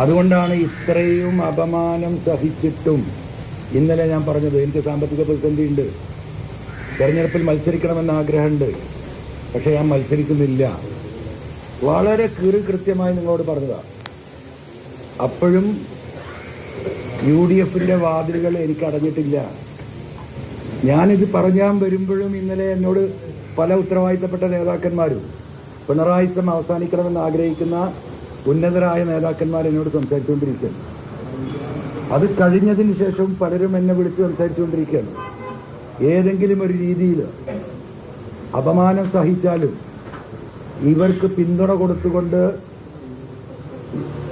അതുകൊണ്ടാണ് ഇത്രയും അപമാനം സഹിച്ചിട്ടും ഇന്നലെ ഞാൻ പറഞ്ഞത് എനിക്ക് സാമ്പത്തിക പ്രതിസന്ധി ഉണ്ട് തെരഞ്ഞെടുപ്പിൽ മത്സരിക്കണമെന്ന് ആഗ്രഹമുണ്ട്. പക്ഷെ ഞാൻ മത്സരിക്കുന്നില്ല. വളരെ കീറി കൃത്യമായി നിങ്ങളോട് പറഞ്ഞതാ. അപ്പോഴും യു ഡി എഫിന്റെ വാതിലുകൾ എനിക്ക് അടഞ്ഞിട്ടില്ല. ഞാനിത് പറഞ്ഞാൻ വരുമ്പോഴും ഇന്നലെ എന്നോട് പല ഉത്തരവാദിത്തപ്പെട്ട നേതാക്കന്മാരും പിണറായി സം അവസാനിക്കണമെന്ന് ആഗ്രഹിക്കുന്ന ഉന്നതരായ നേതാക്കന്മാർ എന്നോട് സംസാരിച്ചുകൊണ്ടിരിക്കുകയാണ്. അത് കഴിഞ്ഞതിന് ശേഷം പലരും എന്നെ വിളിച്ച് സംസാരിച്ചുകൊണ്ടിരിക്കുകയാണ്. ഏതെങ്കിലും ഒരു രീതിയിൽ അപമാനം സഹിച്ചാലും ഇവർക്ക് പിന്തുണ കൊടുത്തുകൊണ്ട്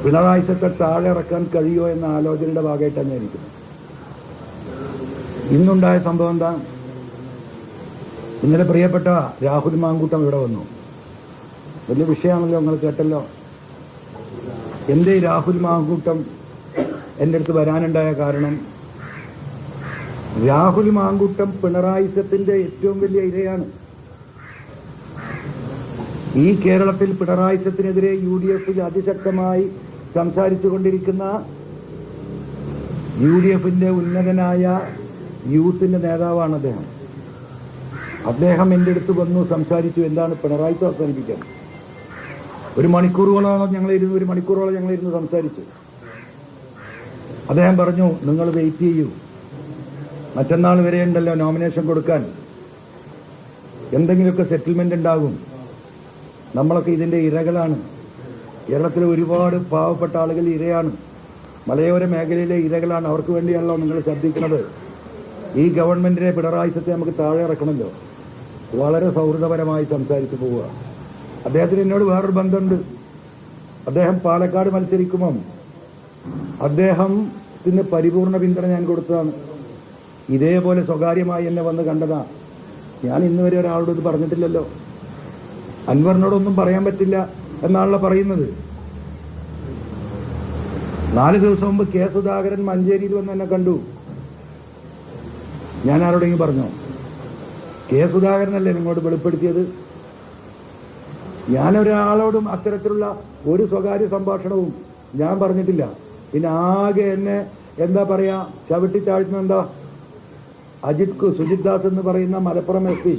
പിണറായി സർക്കാർ താഴെ ഇറക്കാൻ കഴിയുമോ എന്ന ആലോചനയുടെ ഭാഗമായിട്ടാണ് ഞാൻ ഇരിക്കുന്നത്. ഇന്നുണ്ടായ സംഭവം എന്താ? ഇന്നലെ പ്രിയപ്പെട്ട രാഹുൽ മാങ്കൂട്ടം ഇവിടെ വന്നു. വലിയ വിഷയമാണല്ലോ നിങ്ങൾ കേട്ടല്ലോ. എന്തേ രാഹുൽ മാങ്കൂട്ടം എന്റെ അടുത്ത് വരാനുണ്ടായ കാരണം? രാഹുൽ മാങ്കൂട്ടം പിണറായിസത്തിന്റെ ഏറ്റവും വലിയ ഇരയാണ്. ഈ കേരളത്തിൽ പിണറായിസത്തിനെതിരെ യു ഡി എഫിൽ അതിശക്തമായി സംസാരിച്ചു കൊണ്ടിരിക്കുന്ന യു ഡി എഫിന്റെ ഉന്നതനായ യൂത്തിന്റെ നേതാവാണ് അദ്ദേഹം. അദ്ദേഹം എന്റെ അടുത്ത് വന്നു സംസാരിച്ചു എന്താണ് പിണറായി അവസാനിപ്പിക്കാൻ? ഒരു മണിക്കൂറുകളോളം ഞങ്ങൾ ഇരുന്ന് ഒരു മണിക്കൂറോളം ഞങ്ങൾ ഇരുന്ന് സംസാരിച്ചു. അദ്ദേഹം പറഞ്ഞു നിങ്ങൾ വെയിറ്റ് ചെയ്യൂ. മറ്റന്നാൾ വരെ ഉണ്ടല്ലോ നോമിനേഷൻ കൊടുക്കാൻ. എന്തെങ്കിലുമൊക്കെ സെറ്റിൽമെന്റ് ഉണ്ടാകും. നമ്മളൊക്കെ ഇതിന്റെ ഇരകളാണ്. കേരളത്തിലെ ഒരുപാട് പാവപ്പെട്ട ആളുകൾ ഇരയാണ്. മലയോര മേഖലയിലെ ഇരകളാണ്. അവർക്ക് വേണ്ടിയാണല്ലോ നിങ്ങൾ ശ്രദ്ധിക്കുന്നത്. ഈ ഗവൺമെന്റിനെ പിണറായിസത്തെ നമുക്ക് താഴെ ഇറക്കണമല്ലോ. വളരെ സൗഹൃദപരമായി സംസാരിച്ചു പോവുക. അദ്ദേഹത്തിന് എന്നോട് വേറൊരു ബന്ധമുണ്ട്. അദ്ദേഹം പാലക്കാട് മത്സരിക്കുമ്പം അദ്ദേഹത്തിന് പരിപൂർണ പിന്തുണ ഞാൻ കൊടുത്തതാണ്. ഇതേപോലെ സ്വകാര്യമായി എന്നെ വന്ന് കണ്ടതാ. ഞാൻ ഇന്ന് വരെ ഒരാളോട് ഇത് പറഞ്ഞിട്ടില്ലല്ലോ. അൻവറിനോടൊന്നും പറയാൻ പറ്റില്ല എന്നാണല്ലോ പറയുന്നത്. നാല് ദിവസം മുമ്പ് കെ സുധാകരൻ മഞ്ചേരിയിൽ വന്ന് എന്നെ കണ്ടു. ഞാൻ ആരോടെങ്കിലും പറഞ്ഞോ? കെ സുധാകരനല്ലേ നിങ്ങളോട് വെളിപ്പെടുത്തിയത്? ഞാൻ ഒരാളോടും അത്തരത്തിലുള്ള ഒരു സ്വകാര്യ സംഭാഷണവും ഞാൻ പറഞ്ഞിട്ടില്ല. പിന്നെ ആകെ എന്നെ എന്താ പറയാ ചവിട്ടി താഴ്ത്തുന്ന എന്താ? അജിത് സുജിത് ദാസ് എന്ന് പറയുന്ന മലപ്പുറം എസ് പി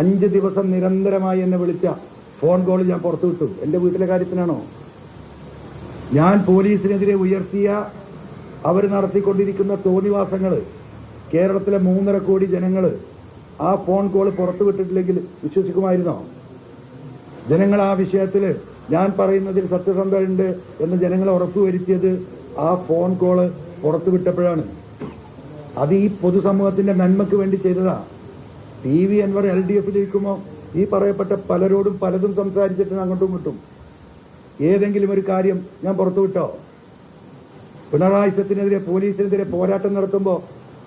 അഞ്ച് ദിവസം നിരന്തരമായി എന്നെ വിളിച്ച ഫോൺ കോൾ ഞാൻ പുറത്തു വിട്ടു. എന്റെ വീട്ടിലെ കാര്യത്തിനാണോ? ഞാൻ പോലീസിനെതിരെ ഉയർത്തിയ അവർ നടത്തിക്കൊണ്ടിരിക്കുന്ന തോന്നിവാസങ്ങൾ കേരളത്തിലെ മൂന്നര കോടി ജനങ്ങൾ ആ ഫോൺ കോൾ പുറത്തു വിട്ടിട്ടില്ലെങ്കിൽ വിശ്വസിക്കുമായിരുന്നോ? ജനങ്ങൾ ആ വിഷയത്തിൽ ഞാൻ പറയുന്നതിൽ സത്യസന്ധതയുണ്ട് എന്ന് ജനങ്ങളെ ഉറപ്പുവരുത്തിയത് ആ ഫോൺ കോൾ പുറത്തുവിട്ടപ്പോഴാണ് അത് ഈ പൊതുസമൂഹത്തിന്റെ നന്മയ്ക്ക് വേണ്ടി ചെയ്തതാ. T V Anwar L D എഫിലിരിക്കുമ്പോൾ ഈ പറയപ്പെട്ട പലരോടും പലതും സംസാരിച്ചിട്ട് അങ്ങോട്ടും കിട്ടും ഏതെങ്കിലും ഒരു കാര്യം ഞാൻ പുറത്തുവിട്ടോ പിണറായിസത്തിനെതിരെ പോലീസിനെതിരെ പോരാട്ടം നടത്തുമ്പോൾ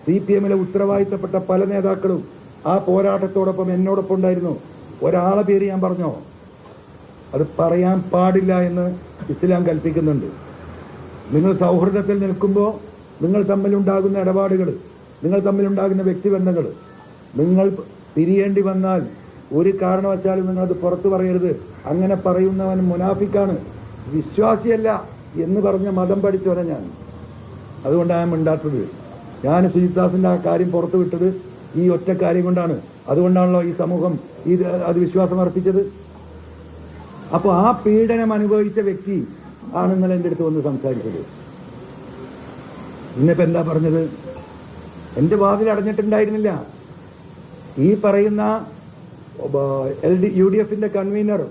സി പി എമ്മിലെ ഉത്തരവാദിത്തപ്പെട്ട പല നേതാക്കളും ആ പോരാട്ടത്തോടൊപ്പം എന്നോടൊപ്പം ഉണ്ടായിരുന്നു. ഒരാളെ പേര് ഞാൻ പറഞ്ഞോ? അത് പറയാൻ പാടില്ല എന്ന് ഇസ്ലാം കൽപ്പിക്കുന്നുണ്ട്. നിങ്ങൾ സൗഹൃദത്തിൽ നിൽക്കുമ്പോൾ നിങ്ങൾ തമ്മിലുണ്ടാകുന്ന ഇടപാടുകൾ നിങ്ങൾ തമ്മിലുണ്ടാകുന്ന വ്യക്തിബന്ധങ്ങൾ നിങ്ങൾ പിരിയേണ്ടി വന്നാൽ ഒരു കാരണവശാലും നിങ്ങളത് പുറത്തു പറയരുത്. അങ്ങനെ പറയുന്നവൻ മുനാഫിക്കാണ്. വിശ്വാസിയല്ല എന്ന് പറഞ്ഞ മതം പഠിച്ചവനെ ഞാൻ. അതുകൊണ്ടാണ് ഞാൻ മിണ്ടാത്തത്. ഞാൻ സുജിത്ദാസിന്റെ ആ കാര്യം പുറത്തു വിട്ടത് ഈ ഒറ്റ കാര്യം കൊണ്ടാണ്. അതുകൊണ്ടാണല്ലോ ഈ സമൂഹം ഈ അത് വിശ്വാസം അർപ്പിച്ചത്. അപ്പൊ ആ പീഡനം അനുഭവിച്ച വ്യക്തി ആണ് നിങ്ങൾ എന്റെ അടുത്ത് വന്ന് സംസാരിച്ചത്. ഇന്നിപ്പോ എന്താ പറഞ്ഞത്? എന്റെ വാതിൽ അടഞ്ഞിട്ടുണ്ടായിരുന്നില്ല. ഈ പറയുന്ന എൽ ഡി യു ഡി എഫിന്റെ convener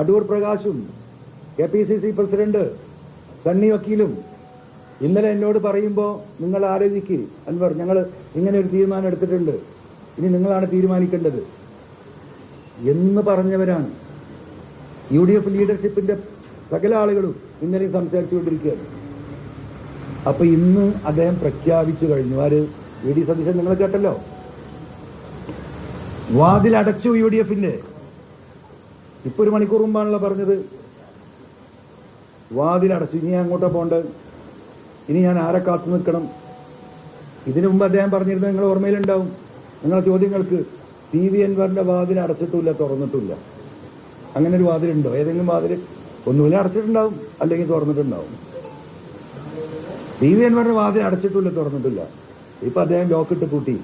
Adoor പ്രകാശും K P C C president Sunny വക്കീലും ഇന്നലെ എന്നോട് പറയുമ്പോൾ നിങ്ങൾ ആലോചിക്ക് അൻവർ ഞങ്ങൾ ഇങ്ങനെ ഒരു തീരുമാനം എടുത്തിട്ടുണ്ട്. ഇനി നിങ്ങളാണ് തീരുമാനിക്കേണ്ടത്. എന്ന് പറഞ്ഞവരാണ്. യു ഡി എഫ് ലീഡർഷിപ്പിന്റെ സകല ആളുകളും ഇന്നലെ സംസാരിച്ചുകൊണ്ടിരിക്കുകയാണ്. അപ്പൊ ഇന്ന് അദ്ദേഹം പ്രഖ്യാപിച്ചു കഴിഞ്ഞു. ആര്? വി ഡി സതീശൻ നിങ്ങൾ കേട്ടല്ലോ. വാതിലടച്ചു യു ഡി എഫിന്റെ. ഇപ്പൊ ഒരു മണിക്കൂർ മുമ്പാണല്ലോ പറഞ്ഞത്. വാതിലടച്ചു. ഇനി അങ്ങോട്ടാ പോണ്ടത് ഇനി ഞാൻ ആരെ കാത്തു നിൽക്കണം? ഇതിനു മുമ്പ് അദ്ദേഹം പറഞ്ഞിരുന്നത് നിങ്ങൾ ഓർമ്മയിലുണ്ടാവും. നിങ്ങളെ ചോദ്യങ്ങൾക്ക് പി വി എൻവറിന്റെ വാതിൽ അടച്ചിട്ടില്ല തുറന്നിട്ടില്ല. അങ്ങനെ ഒരു വാതിലുണ്ടോ? ഏതെങ്കിലും വാതിൽ ഒന്നുമില്ല അടച്ചിട്ടുണ്ടാവും അല്ലെങ്കിൽ തുറന്നിട്ടുണ്ടാവും. ടി വി അൻവറിന്റെ വാതിൽ അടച്ചിട്ടില്ല തുറന്നിട്ടില്ല. ഇപ്പൊ അദ്ദേഹം ലോക്കിട്ട് പൂട്ടി.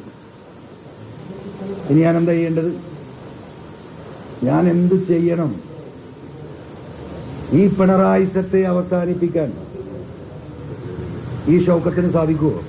ഇനി ഞാൻ എന്താ ചെയ്യേണ്ടത്? ഞാൻ എന്ത് ചെയ്യണം? ഈ പിണറായിസത്തെ അവസാനിപ്പിക്കാൻ ഈ ഷൗക്കത്തിന് സാധിക്കുമോ